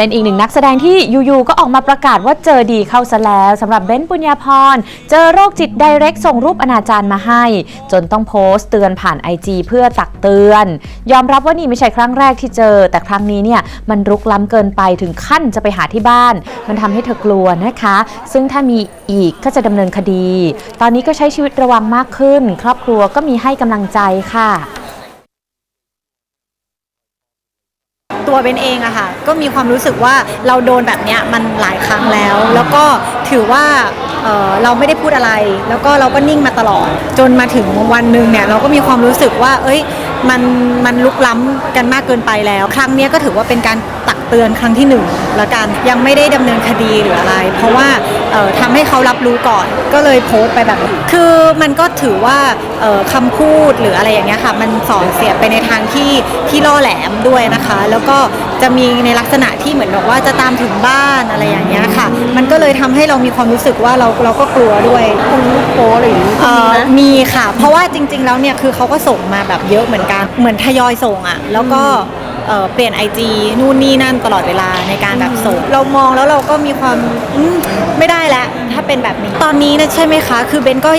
เป็นอีกหนึ่งนักแสดงที่อยู่ๆก็ออกมาประกาศว่าเจอดีเข้าซะแล้วสำหรับเบ้นปุญญาพร เจอโรคจิตไดเรกส่งรูปอนาจารมาให้ จนต้องโพสต์เตือนผ่านไอจเพื่อตักเตือน ยอมรับว่านี่ไม่ใช่ครั้งแรกที่เจอ แต่ครั้งนี้เนี่ยมันรุกล้ำเกินไปถึงขั้นจะไปหาที่บ้าน มันทำให้เธอกลัวนะคะ ซึ่งถ้ามีอีกก็จะดำเนินคดี ตอนนี้ก็ใช้ชีวิตระวังมากขึ้น ครอบครัวก็มีให้กำลังใจค่ะ ตัวเบนเองอะค่ะ ก็มีความรู้สึกว่าเราโดนแบบเนี้ยมันหลายครั้งแล้ว แล้วก็ถือว่าเอ่อเราไม่ได้พูดอะไร แล้วก็เราก็นิ่งมาตลอด จนมาถึงวันหนึ่งเนี่ยเราก็มีความรู้สึกว่า เอ้ย มันมันลุกล้ำกันมากเกินไปแล้ว ครั้งนี้ก็ถือว่าเป็นการตักเตือนครั้งที่หนึ่งละกันยังไม่ได้ดำเนินคดีหรืออะไร เพราะว่าเอ่อทำให้เขารับรู้ก่อนก็เลยโพสต์ไปแบบ คือมันก็ถือว่าเอ่อคำพูดหรืออะไรอย่างเงี้ยค่ะ มันสอนเสียไปในทางที่ที่ล่อแหลมด้วยนะคะ แล้วก็จะมีในลักษณะที่เหมือนบอกว่าจะตามถึงบ้านอะไรอย่างเงี้ย มันก็เลยทำให้เรามีความรู้สึกว่าเราเราก็กลัวด้วยคุณลูกโป้อะไรอย่างนี้ เอ่อมีค่ะ เพราะว่าจริง ๆ แล้วเนี่ยคือเขาก็ส่งมาแบบเยอะเหมือนกัน เหมือนทยอยส่งอะ่ะ แล้วก็เอ่อเปลี่ยน IG นู่นนี่นั่นตลอดเวลาในการแบบส่ง เรามองแล้วเราก็มีความอืมไม่ได้แล้ว ถ้าเป็นแบบนี้ ตอนนี้นะใช่ไหมคะ คือเบนก็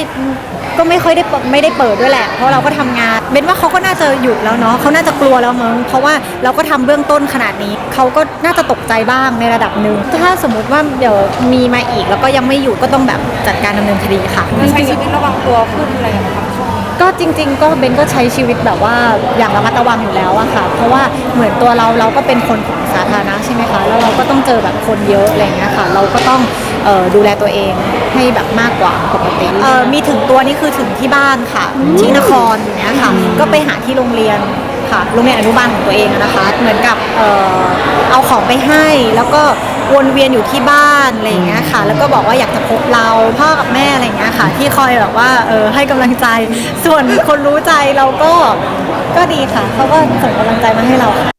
ก็ไม่ค่อยได้เปิดไม่ได้เปิดด้วยแหละ เพราะเราก็ทำงานเบนว่าเขาก็น่าจะหยุดแล้วเนาะเขาน่าจะกลัวแล้วมั้งเพราะว่าเราก็ทำเบื้องต้นขนาดนี้เขาก็น่าจะตกใจบ้างในระดับหนึ่งถ้าสมมติว่าเดี๋ยวมีมาอีกแล้วก็ยังไม่หยุดก็ต้องแบบจัดการดำเนินคดีค่ะใช้ชีวิตระวังตัวขึ้นอะไรอย่างเงี้ยค่ะช่วงนี้ ก็จริง ๆ ก็เบนก็ใช้ชีวิตแบบว่าอย่างระมัดระวังอยู่แล้วอะค่ะ เพราะว่าเหมือนตัวเราเราก็เป็นคนของสาธารณะใช่ไหมคะ แล้วเราก็ต้องเจอแบบคนเยอะอะไรอย่างเงี้ยค่ะ เราก็ต้องเอ่อดูแลตัวเองให้แบบมากกว่าปกติเอ่อมีถึงตัวนี่คือถึงที่บ้านค่ะ ที่นครอย่างเงี้ยค่ะ ก็ไปหาที่โรงเรียนค่ะ โรงเรียนอนุบาลของตัวเองอะนะคะ เหมือนกับเอ่อเอาของไปให้แล้วก็ วนเวียนอยู่ที่บ้านอะไรอย่างเงี้ยค่ะ แล้วก็บอกว่าอยากจะพบเราพ่อกับแม่อะไรอย่างเงี้ยค่ะ ที่คอยแบบว่าเออให้กำลังใจ ส่วนคนรู้ใจเราก็ก็ดีค่ะเขาก็ส่งกำลังใจมาให้เราค่ะ